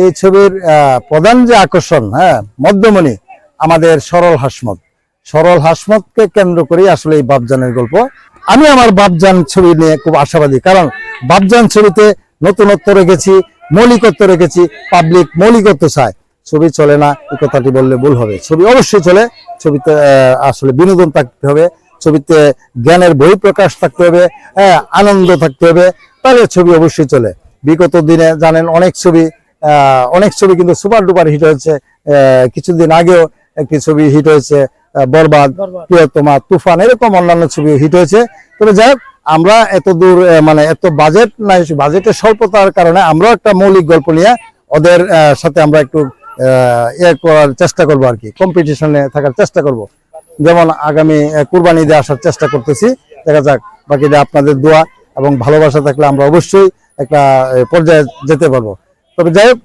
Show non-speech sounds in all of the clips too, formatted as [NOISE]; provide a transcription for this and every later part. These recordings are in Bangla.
এই ছবির প্রধান যে আকর্ষণ হ্যাঁ মধ্যমণি আমাদের সরল হাসমত। সরল হাসমতকে কেন্দ্র করে আসলে এই বাপজানের গল্প। আমি আমার বাপজান ছবি নিয়ে খুব আশাবাদী, কারণ বাপজান ছবিতে নতুনত্ব রেখেছি, মৌলিকত্ব রেখেছি, পাবলিক মৌলিকত্ব চায়। ছবি চলে না এই কথাটি বললে ভুল হবে। ছবি অবশ্যই চলে, ছবিতে আসলে বিনোদন থাকতে হবে, ছবিতে জ্ঞানের বহিঃপ্রকাশ থাকতে হবে হ্যাঁ আনন্দ থাকতে হবে, তাহলে ছবি অবশ্যই চলে। বিগত দিনে জানেন অনেক ছবি অনেক ছবি কিন্তু সুপার ডুপার হিট হয়েছে। কিছুদিন আগেও একটি ছবি হিট হয়েছে বরবাদ প্রিয়তমা তুফান এরকম অন্যান্য ছবি হিট হয়েছে। তবে যাই আমরা এত দূর মানে এত বাজেট নাই বাজেটের স্বল্পতার কারণে আমরাও একটা মৌলিক গল্প নিয়ে ওদের সাথে আমরা একটু ইয়ে করার চেষ্টা করব আর কি কম্পিটিশনে থাকার চেষ্টা করব। যেমন আগামী কুরবানি ঈদে আসার চেষ্টা করতেছি দেখা যাক বাকিটা আপনাদের দোয়া এবং ভালোবাসা থাকলে আমরা অবশ্যই একটা পর্যায়ে যেতে পারব। তবে যাই হোক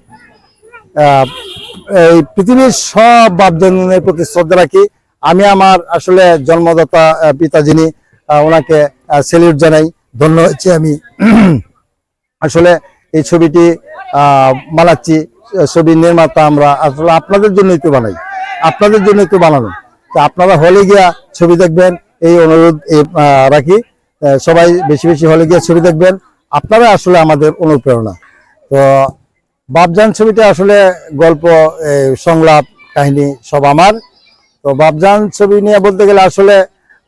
এই পৃথিবীর সব বাপজনের প্রতি শ্রদ্ধা রাখি। আমি আমার আসলে জন্মদাতা পিতা যিনি ওনাকে সেলিউট জানাই। ধন্য হচ্ছে আমি। আসলে এই ছবিটি বানাচ্ছি। ছবির নির্মাতা আমরা আসলে আপনাদের জন্যই তো বানাই। আপনাদের জন্যই তো বানানো। তো আপনারা হলে গিয়া ছবি দেখবেন, এই অনুরোধ রাখি। সবাই বেশি বেশি হলে গিয়া ছবি দেখবেন। আপনারা আসলে আমাদের অনুপ্রেরণা। তো বাপজান ছবিটা আসলে গল্প সংলাপ, কাহিনী সব আমার। তো বাপজান ছবি নিয়ে বলতে গেলে আসলে,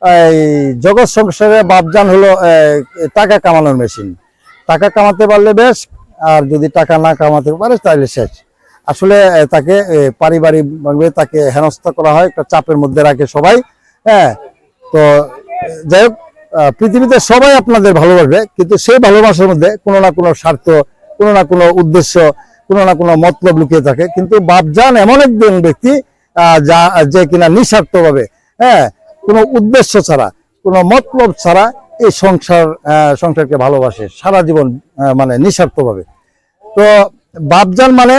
এই জগৎ সংসারে বাপজান হলো টাকা কামানোর মেশিন টাকা কামাতে পারলে বেশ, আর যদি টাকা না কামাতে পারে তাহলে শেষ। আসলে তাকে পারিবারিকভাবে তাকে হেনস্থা করা হয়, একটা চাপের মধ্যে রাখে সবাই হ্যাঁ। তো, যাই হোক পৃথিবীতে সবাই আপনাদের ভালোবাসবে, কিন্তু সেই ভালোবাসার মধ্যে কোনো না কোনো স্বার্থ কোনো না কোনো উদ্দেশ্য, কোনো না কোনো মতলব লুকিয়ে থাকে। কিন্তু বাপজান এমন একজন ব্যক্তি যা, যে কিনা নিঃস্বার্থভাবে হ্যাঁ কোনো উদ্দেশ্য ছাড়া, কোনো মতলব ছাড়া এই সংসার সংসারকে ভালোবাসে, সারা জীবন মানে নিঃস্বার্থভাবে। তো বাপজান মানে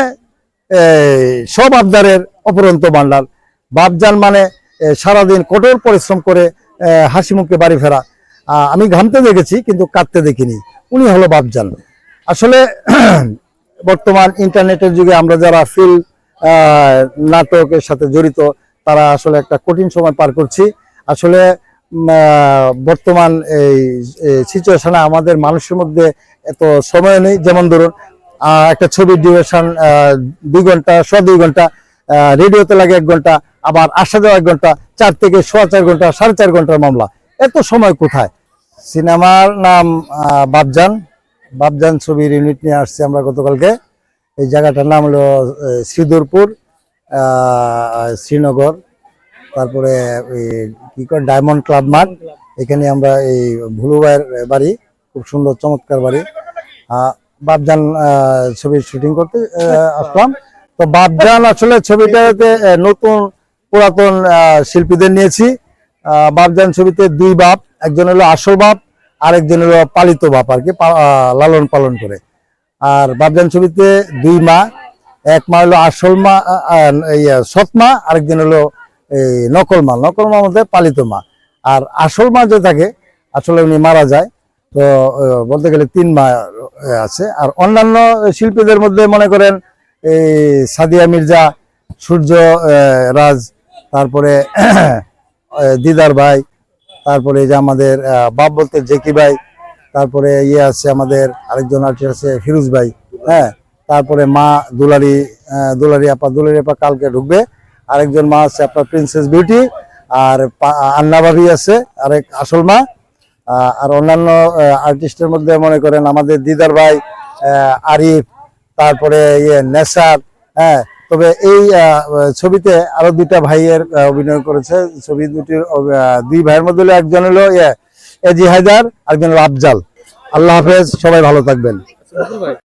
সব আবদারের অপরন্ত ভান্ডার বাপজান মানে সারাদিন কঠোর পরিশ্রম করে হাসি মুখে বাড়ি ফেরা। আমি ঘামতে দেখেছি, কিন্তু কাঁদতে দেখিনি। উনি হলো বাপজান। আসলে [CLEARS THROAT] বর্তমান ইন্টারনেটের যুগে আমরা যারা ফিল্ম নাটকের সাথে জড়িত তারা আসলে একটা কঠিন সময় পার করছি। আসলে বর্তমান এই সিচুয়েশনে আমাদের মানুষের মধ্যে এত সময় নেই। যেমন ধরুন একটা ছবির ডিউরেশন দুই ঘণ্টা ছ দুই ঘণ্টা রেডিওতে লাগে এক ঘণ্টা আবার আসা যাওয়া এক ঘণ্টা চার থেকে সোয়া চার ঘণ্টা সাড়ে চার ঘণ্টার মামলা। এত সময় কোথায়? সিনেমার নাম আহ, বাপজান ছবির ইউনিট নিয়ে আসছি আমরা গতকালকে। এই জায়গাটার নাম হলো আহ, শ্রীনগর। তারপরে কি করে ডায়মন্ড ক্লাব মাঠ এখানে আমরা এই ভুলুবাইয়ের বাড়ি খুব সুন্দর চমৎকার বাড়ি। আহ, বাপজান ছবির শুটিং করতে আসলাম। তো বাপজান আসলে ছবিটাতে নতুন পুরাতন শিল্পীদের নিয়েছি। বাপজান ছবিতে দুই বাপ একজন হলো আসল বাপ আরেকজন হলো পালিত বাপ আর কি লালন পালন করে। আর বাপজান ছবিতে দুই মা, এক মা হলো আসল মা সৎ মা, আরেকজন হলো এই নকল মা। নকল মা মধ্যে পালিত মা। আর আসল মা যে থাকে, আসলে উনি মারা যায়। তো বলতে গেলে তিন মা আছে। আর অন্যান্য শিল্পীদের মধ্যে মনে করেন এই সাদিয়া মির্জা, সূর্য রাজ, তারপরে দিদার ভাই তারপরে এই যে আমাদের বাপ বলতে জেকি ভাই, তারপরে ইয়ে আছে আমাদের আরেকজন আর্টিস্ট আছে ফিরোজ ভাই হ্যাঁ? তারপরে মা দুলারি দুলারি আপা দুলারি আপা কালকে ঢুকবে। আরেকজন মা আছে আপনার প্রিন্সেস বিউটি আর আন্না ভাবি আছে, আরেক আসল মা। আর অন্যান্য আর্টিস্টের মধ্যে মনে করেন আমাদের দিদার ভাই আরিফ, তারপরে ইয়ে নেসার হ্যাঁ? তবে এই ছবিতে আরও দুইটা ভাইয়ের অভিনয় করেছে। ছবি দুটির দুই ভাইয়ের মধ্যে একজন হলো এ এজি হায়দার আরেকজন হলো আফজাল। আল্লাহ হাফেজ, সবাই ভালো থাকবেন।